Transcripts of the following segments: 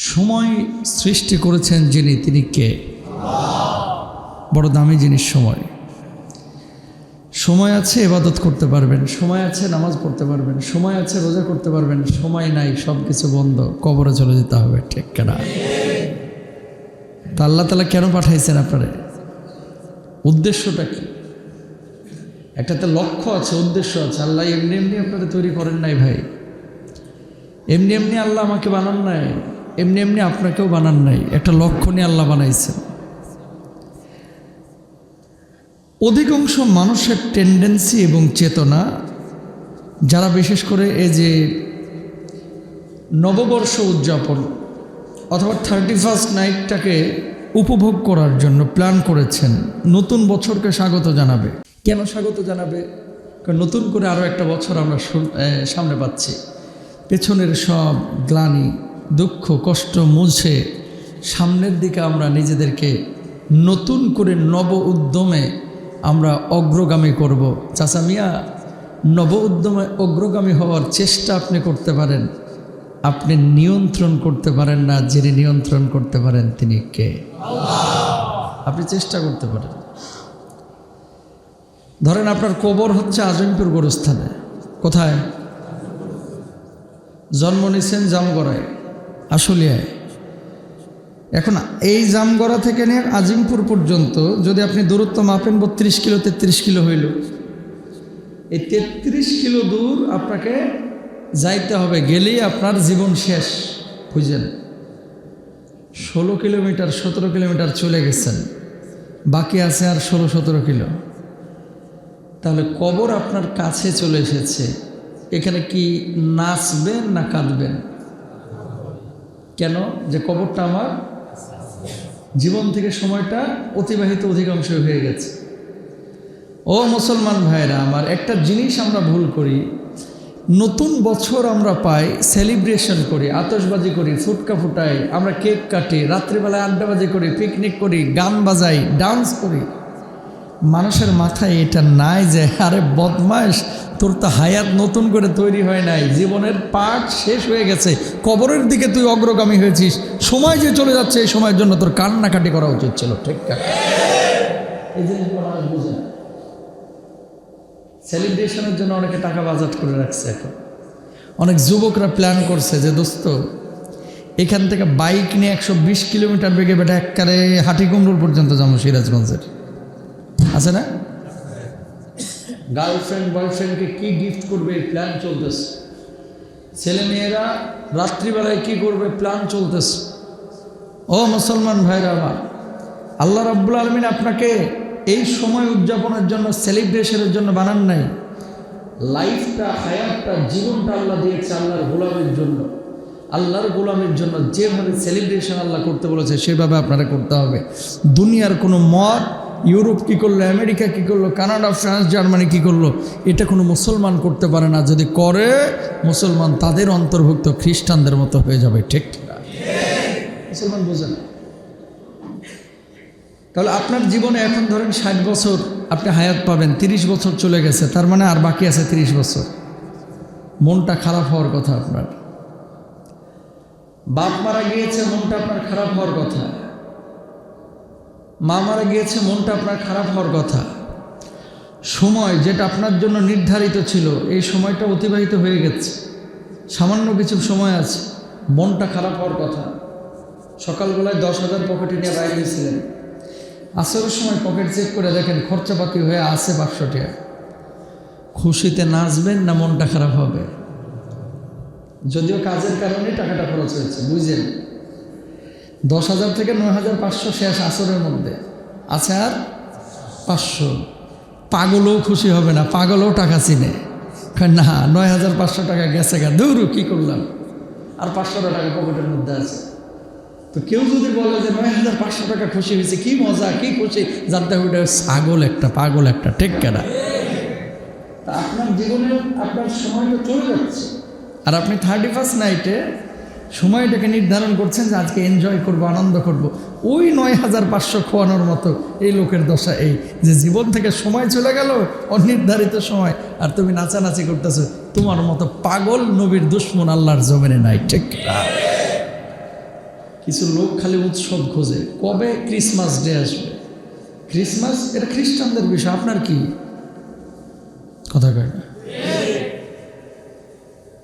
সময় সৃষ্টি করেছেন যিনি, তিনি কে? বড় দামি জিনিস, সময়। সময় আছে এবাদত করতে পারবেন। সময় আছে, নামাজ পড়তে পারবেন। সময় আছে, রোজা করতে পারবেন। সময় নাই সব কিছু বন্ধ। কবরে চলে যেতে হবে, ঠিক কেনা তা আল্লাহ তালা কেন পাঠাইছেন আপনারে? উদ্দেশ্যটা কি? একটাতে লক্ষ্য আছে, উদ্দেশ্য আছে। আল্লাহ এমনি এমনি আপনাদের তৈরি করেন নাই ভাই। এমনি এমনি আল্লাহ আমাকে বানান নাই। এমনি এমনি আপনাকেও বানান নাই। একটা লক্ষ্য নিয়ে আল্লাহ বানাইছেন। অধিকাংশ মানুষের টেন্ডেন্সি এবং চেতনা, যারা বিশেষ করে এই যে নববর্ষ উদযাপন অথবা থার্টি ফার্স্ট নাইটটাকে উপভোগ করার জন্য প্ল্যান করেছেন, নতুন বছরকে স্বাগত জানাবে। কেন স্বাগত জানাবে? কারণ নতুন করে আরও একটা বছর আমরা সামনে পাচ্ছি। পেছনের সব গ্লানি দুঃখ, কষ্ট মুছে সামনের দিকে আমরা নিজেদেরকে নতুন করে নব উদ্যমে আমরা অগ্রগামী করব। চাচা মিয়া, নব উদ্যমে অগ্রগামী হওয়ার চেষ্টা আপনি করতে পারেন। আপনি নিয়ন্ত্রণ করতে পারেন না, যিনি নিয়ন্ত্রণ করতে পারেন তিনি কে? আপনি চেষ্টা করতে পারেন। ধরেন আপনার কবর হচ্ছে আজমপুর গোরস্থানে। কোথায়? জন্ম নিছেন জামগড়ায়। আশুলিয়ায় এখন এই জামগড়া থেকে নিয়ে আজিমপুর পর্যন্ত যদি আপনি দূরত্ব মাপেন বত্রিশ কিলো, তেত্রিশ কিলো হইল। এই তেত্রিশ কিলো দূর আপনাকে যাইতে হবে, গেলেই আপনার জীবন শেষ, বুঝলেন? ষোলো কিলোমিটার, সতেরো কিলোমিটার চলে গেছেন। বাকি আছে আর ষোলো, সতেরো কিলো। তাহলে কবর আপনার কাছে চলে এসেছে। এখানে কি নাচবেন না কাঁদবেন? কেন যে কবরটা আমার জীবন থেকে সময়টা অতিবাহিত অধিকাংশ হয়ে গেছে। ও মুসলমান ভাইরা আমার একটা জিনিস আমরা ভুল করি। নতুন বছর আমরা পাই সেলিব্রেশন করি, আতশবাজি করি, ফুটকা ফুটাই, আমরা কেক কাটি, রাত্রিবেলায় আড্ডাবাজি করি পিকনিক করি, গান বাজাই ডান্স করি। মানুষের মাথায় এটা নাই যে, আরে বদমাস তোর তো হায়াত নতুন করে তৈরি হয় নাই। জীবনের পাঠ শেষ হয়ে গেছে। কবরের দিকে তুই অগ্রগামী হয়েছিস। সময় যে চলে যাচ্ছে, এই সময়ের জন্য তোর কান্নাকাটি করা উচিত ছিল, ঠিক এই বুঝে সেলিব্রেশনের জন্য অনেকে টাকা বাজার করে রাখছে এখন। অনেক যুবকরা প্ল্যান করছে যে, দোস্ত, এখান থেকে বাইক নিয়ে একশো বিশ কিলোমিটার বেগে বেটা, এককারে হাটিকুমরুল পর্যন্ত যাব সিরাজগঞ্জের। আছে না? গার্লফ্রেন্ড বয়ফ্রেন্ডকে কি গিফট করবে? প্ল্যান চলতেছে। ছেলে মেয়েরা রাত্রিবেলায় কি করবে? প্ল্যান চলতেছে। ও মুসলমান ভাইরা আমার, আল্লাহ রাব্বুল আলমিন আপনাকে এই সময় উদযাপনের জন্য সেলিব্রেশনের জন্য বানান নাই। লাইফটা হায়াতটা জীবনটা আল্লাহ দিয়েছে আল্লাহর গোলামের জন্য। আল্লাহর গোলামের জন্য যেভাবে সেলিব্রেশন আল্লাহ করতে বলেছে, সেভাবে আপনারা করতে হবে। দুনিয়ার কোনো মত ইউরোপ কি করল, আমেরিকা কি করল, কানাডা, ফ্রান্স, জার্মানি কি করল, এটা কোনো মুসলমান করতে পারে না। যদি করে, মুসলমান তাদের অন্তর্ভুক্ত খ্রিস্টানদের মতো হয়ে যাবে, ঠিক মুসলমান বোঝে না। তাহলে আপনার জীবনে এখন ধরেন ষাট বছর আপনি হায়াত পাবেন, তিরিশ বছর চলে গেছে, তার মানে আর বাকি আছে তিরিশ বছর। মনটা খারাপ হওয়ার কথা আপনার। বাপ মারা গিয়েছে, মনটা আপনার খারাপ হওয়ার কথা। মা মারা গিয়েছে, মনটা আপনার খারাপ হওয়ার কথা। সময় যেটা আপনার জন্য নির্ধারিত ছিল, এই সময়টা অতিবাহিত হয়ে গেছে। সামান্য কিছু সময় আছে, মনটা খারাপ হওয়ার কথা। সকালবেলায় দশ হাজার পকেটে নিয়ে বাইরে গেছিলেন। আসরের সময় পকেট চেক করে দেখেন খরচাপাতি হয়ে আসে পাঁচশো টাকা। খুশিতে নাচবেন না মনটা খারাপ হবে? যদিও কাজের কারণে টাকাটা খরচ হয়েছে বুঝলেন দশ হাজার থেকে নয় হাজার পাঁচশো শেষ আসরের মধ্যে। আছে আর পাঁচশো। পাগলও খুশি হবে না, পাগলও টাকা চিনে। না, নয় হাজার পাঁচশো টাকা গেছে গা দৌড়ু কী করলাম? আর পাঁচশো টাকা পকেটের মধ্যে আছে। তো কেউ যদি বলে যে নয় হাজার পাঁচশো টাকা খুশি হয়েছে, কি মজা, কি খুশি জানতে হবে ওটা ছাগল একটা, পাগল একটা, ঠিক কেনা। তা আপনার জীবনে আপনার সময়টা চলে যাচ্ছে। আর আপনি থার্টি ফার্স্ট নাইটে সময়টাকে নির্ধারণ করছেন যে আজকে এনজয় করব, আনন্দ করব। ওই নয় হাজার পাঁচশো খোয়ানোর মতো এই লোকের দশা এই যে জীবন থেকে সময় চলে গেল, অনির্ধারিত সময়। আর তুমি নাচানাচি করতেছো, তোমার মতো পাগল নবীর দুশ্মন আল্লাহর জমিনে নাই, ঠিক কিছু লোক খালি উৎসব খোঁজে, কবে ক্রিসমাস ডে আসবে? ক্রিসমাস এটা খ্রিস্টানদের বিষয়, আপনার কি? কথা কয় না।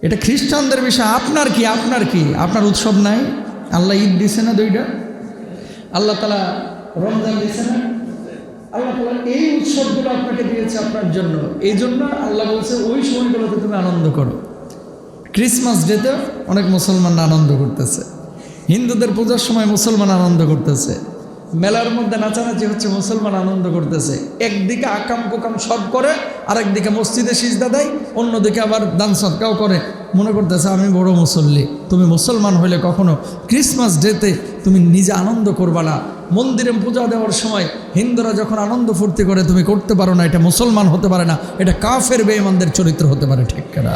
এটা খ্রিস্টানদের বিষয়। আপনার কি? আপনার কি? আপনার উৎসব নাই? আল্লাহ ঈদ দিছে না দুইটা? আল্লাহ তালা রমজান দিছে না? আল্লাহ তালা এই উৎসবগুলো আপনাকে দিয়েছে আপনার জন্য। এই জন্য আল্লাহ বলছে, ওই সময়গুলোতে তুমি আনন্দ করো। ক্রিসমাস ডেতে অনেক মুসলমান আনন্দ করতেছে। হিন্দুদের পূজার সময় মুসলমান আনন্দ করতেছে। মেলার মধ্যে নাচানাচি হচ্ছে, মুসলমান আনন্দ করতেছে। একদিকে আকাম কোকাম সব করে, আরেকদিকে মসজিদে সিজদা দেয়, অন্যদিকে আবার দান সৎকাও করে। মনে করতেছে, আমি বড় মুসল্লি, তুমি মুসলমান হইলে কখনো ক্রিসমাস ডেতে তুমি নিজে আনন্দ করবা না। মন্দিরে পূজা দেওয়ার সময় হিন্দুরা যখন আনন্দ ফুর্তি করে, তুমি করতে পারো না, এটা মুসলমান হতে পারে না, এটা কাফের বেঈমানদের চরিত্র হতে পারে, ঠিক না